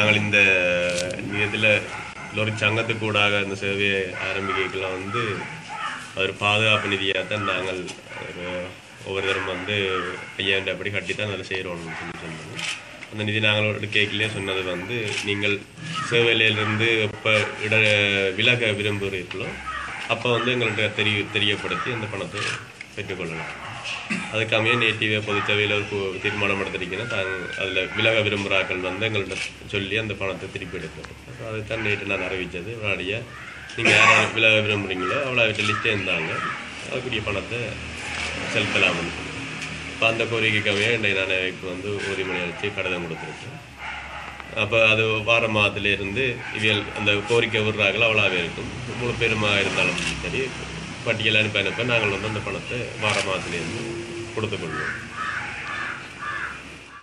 நாங்கள் இந்த இதில் லொரி சங்கத்துக்கூடாக இந்த சேவையை ஆரம்பிக்கலாம் வந்து ஒரு பாதுகாப்பு நிதியாக தான் நாங்கள் ஒரு ஒவ்வொரு தரம் வந்து ஐயாண்ட அப்படி கட்டி தான் அதை செய்கிறோம்னு சொல்லி சொன்னாங்க. அந்த நிதி நாங்களோட எடுக்கலே சொன்னது வந்து நீங்கள் சேவையிலிருந்து எப்போ இட விலக விரும்புகிறீர்களோ அப்போ வந்து எங்கள்கிட்ட தெரிய தெரியப்படுத்தி அந்த பணத்தை பெற்றுக்கொள்ளலாம். அதுக்காகவே நேற்று பொதுச்சபையில் ஒரு தீர்மானம் எடுத்திருக்கீங்கன்னா தான் அதில் விலக விரும்புகிறாக்கள் வந்து எங்கள்கிட்ட சொல்லி அந்த பணத்தை திருப்பி எடுக்கணும் அப்போ அதுதான் நேற்று நான் அறிவித்தது. உடனடியாக நீங்கள் யார் விலக விரும்புகிறீங்களோ அவ்வளோ வீட்டு லிஸ்ட்டே இருந்தாங்க. அதுக்குரிய பணத்தை செலுத்தலாம்னு இப்போ அந்த கோரிக்கைக்காகவே இன்றைய நான் இப்போ வந்து உறுதிமொழி அளித்து கடிதம் கொடுத்துருக்கேன். அப்போ அது வார மாதத்துலேருந்து இவியல் அந்த கோரிக்கை விடுறாங்களோ அவ்வளோவே இருக்கும். முழு பெருமாக இருந்தாலும் சரி பட்டியல் அனுப்ப அனுப்ப நாங்கள் வந்து அந்த பணத்தை வார மாதத்துலேருந்து கொடுத்துக்கொள்வோம்